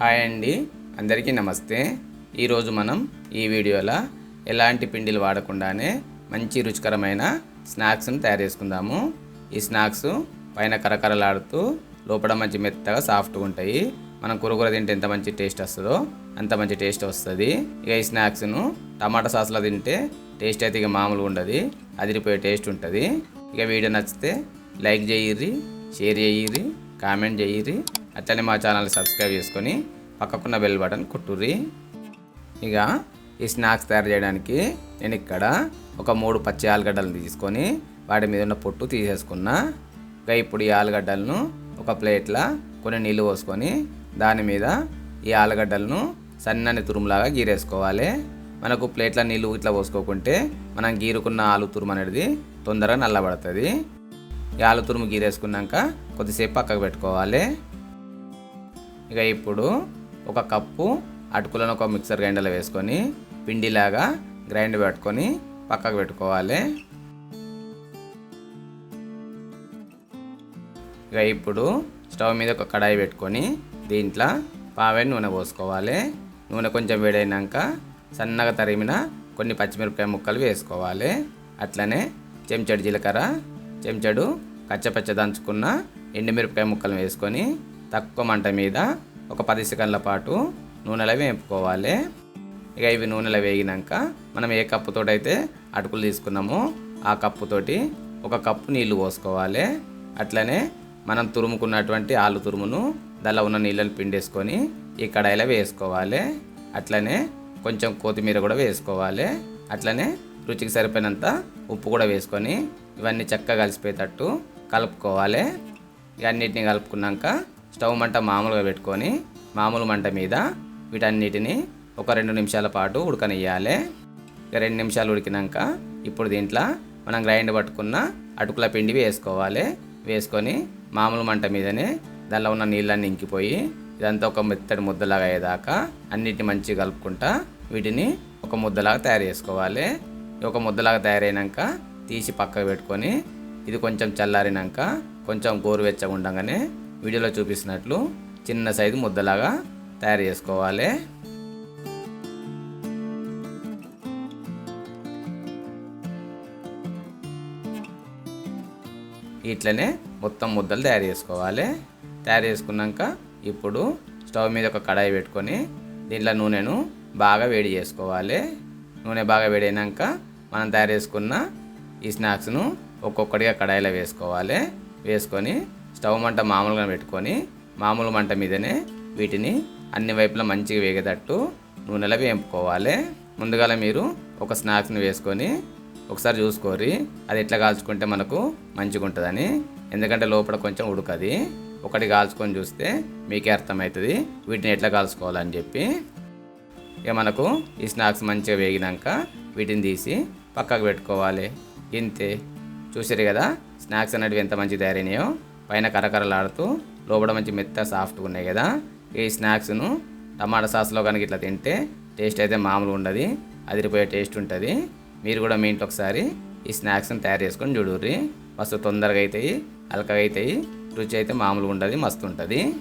Hi అండి. అందరికీ నమస్తే. ఈరోజు మనం ఈ వీడియోలో ఎలాంటి పిండిలు వాడకుండానే మంచి రుచికరమైన స్నాక్స్ని తయారు చేసుకుందాము. ఈ స్నాక్స్ పైన కరకరలాడుతూ లోపల మంచి మెత్తగా సాఫ్ట్గా ఉంటాయి. మనం కురకూర తింటే ఎంత మంచి టేస్ట్ వస్తుందో అంత మంచి టేస్ట్ వస్తుంది. ఇక ఈ స్నాక్స్ను టమాటా సాస్లో తింటే టేస్ట్ అయితే ఇక మామూలుగా ఉండదు. అదిరిపోయే టేస్ట్ ఉంటుంది. ఇక వీడియో నచ్చితే లైక్ చేయిర్రి షేర్ చేయిర్రి. కామెంట్ చేయిర్రి అట్లనే మా ఛానల్ సబ్స్క్రైబ్ చేసుకొని పక్కకున్న బెల్ బటన్ కుట్టుర్రి. ఇక ఈ స్నాక్స్ తయారు చేయడానికి నేను ఇక్కడ ఒక మూడు పచ్చి ఆలుగడ్డలు తీసుకొని వాటి మీద ఉన్న పొట్టు తీసేసుకున్నా. ఇక ఇప్పుడు ఈ ఆలుగడ్డలను ఒక ప్లేట్లో కొన్ని నీళ్ళు పోసుకొని దాని మీద ఈ ఆలుగడ్డలను సన్నని తురుములాగా గీరేసుకోవాలి. మనకు ప్లేట్ల నీళ్ళు ఇట్లా పోసుకోకుంటే మనం గీరుకున్న ఆలు తురుము అనేది తొందరగా నల్లబడుతుంది. ఆలు తురుము గీరేసుకున్నాక కొద్దిసేపు పక్కకు పెట్టుకోవాలి. ఇక ఇప్పుడు ఒక కప్పు అటుకులను ఒక మిక్సర్ గ్రైండర్లో వేసుకొని పిండిలాగా గ్రైండ్ పెట్టుకొని పక్కకు పెట్టుకోవాలి. ఇక ఇప్పుడు స్టవ్ మీద ఒక కడాయి పెట్టుకొని దీంట్లో పావేడి నూనె పోసుకోవాలి. నూనె కొంచెం వేడైనాక సన్నగా తరిమిన కొన్ని పచ్చిమిరపకాయ ముక్కలు వేసుకోవాలి. అట్లనే చెంచడి జీలకర్ర చెంచడు కచ్చపచ్చ దంచుకున్న ఎండుమిరపకాయ ముక్కలు వేసుకొని తక్కువ మంట మీద ఒక పది సెకండ్ల పాటు నూనెలో వేపుకోవాలి. ఇక ఇవి నూనెలో వేగినాక మనం ఏ కప్పుతోటైతే అటుకులు తీసుకున్నామో ఆ కప్పుతోటి ఒక కప్పు నీళ్ళు పోసుకోవాలి. అట్లనే మనం తురుముకున్నటువంటి ఆలు తురుమును దానిలో ఉన్న నీళ్ళని పిండేసుకొని ఈ కడాయిలో వేసుకోవాలి. అట్లనే కొంచెం కొత్తిమీర కూడా వేసుకోవాలి. అట్లనే రుచికి సరిపోయినంత ఉప్పు కూడా వేసుకొని ఇవన్నీ చక్కగా కలిసిపోయేటట్టు కలుపుకోవాలి. ఇవన్నిటిని కలుపుకున్నాక స్టవ్ మంట మామూలుగా పెట్టుకొని మామూలు మంట మీద వీటన్నిటిని ఒక రెండు నిమిషాల పాటు ఉడకనియ్యాలి. ఇక రెండు నిమిషాలు ఉడికినాక ఇప్పుడు దీంట్లో మనం గ్రైండ్ పట్టుకున్న అటుకుల పిండి వేసుకోవాలి. వేసుకొని మామూలు మంట మీదనే దానిలో ఉన్న నీళ్ళన్నీ ఇంకిపోయి ఇదంతా ఒక మెత్తడి ముద్దలాగా అయ్యేదాకా అన్నిటిని మంచిగా కలుపుకుంటా వీటిని ఒక ముద్దలాగా తయారు చేసుకోవాలి. ఒక ముద్దలాగా తయారైనాక తీసి పక్కకు పెట్టుకొని ఇది కొంచెం చల్లారినాక కొంచెం గోరువెచ్చగా ఉండగానే వీడియోలో చూపిస్తున్నట్లు చిన్న సైజు ముద్దలాగా తయారు చేసుకోవాలి. ఇట్లనే మొత్తం ముద్దలు తయారు చేసుకోవాలి. తయారు చేసుకున్నాక ఇప్పుడు స్టవ్ మీద ఒక కడాయి పెట్టుకొని దీంట్లో నూనెను బాగా వేడి చేసుకోవాలి. నూనె బాగా వేడైనాక మనం తయారు చేసుకున్న ఈ స్నాక్స్ను ఒక్కొక్కటిగా కడాయిలో వేసుకోవాలి. వేసుకొని స్టవ్ మంట మామూలుగా పెట్టుకొని మామూలు మంట మీదనే వీటిని అన్ని వైపులా మంచిగా వేగేటట్టు నూనెలో వేపుకోవాలి. ముందుగా మీరు ఒక స్నాక్స్ని వేసుకొని ఒకసారి చూసుకోరి అది ఎట్లా కాల్చుకుంటే మనకు మంచిగా ఉంటుందని ఎందుకంటే లోపల కొంచెం ఉడకది. ఒకటి కాల్చుకొని చూస్తే మీకే అర్థమవుతుంది వీటిని ఎట్లా కాల్చుకోవాలని చెప్పి. ఇక మనకు ఈ స్నాక్స్ మంచిగా వేగినాక వీటిని తీసి పక్కకు పెట్టుకోవాలి. ఇంతే. చూసారు కదా? స్నాక్స్ అనేటివి ఎంత మంచి తయారైనాయో? పైన కరకరలాడుతూ లోపల మంచి మెత్త సాఫ్ట్గా ఉన్నాయి కదా? ఈ స్నాక్స్ను టమాటా సాస్లో కనుక ఇట్లా తింటే టేస్ట్ అయితే మామూలుగా ఉండదు అదిరిపోయే టేస్ట్ ఉంటుంది. మీరు కూడా మీ ఇంట్లో ఒకసారి ఈ స్నాక్స్ని తయారు చేసుకొని చూడుర్రి. మస్తు తొందరగా అవుతాయి అలకగా అవుతాయి రుచి అయితే మామూలుగా ఉండదు మస్తు ఉంటుంది.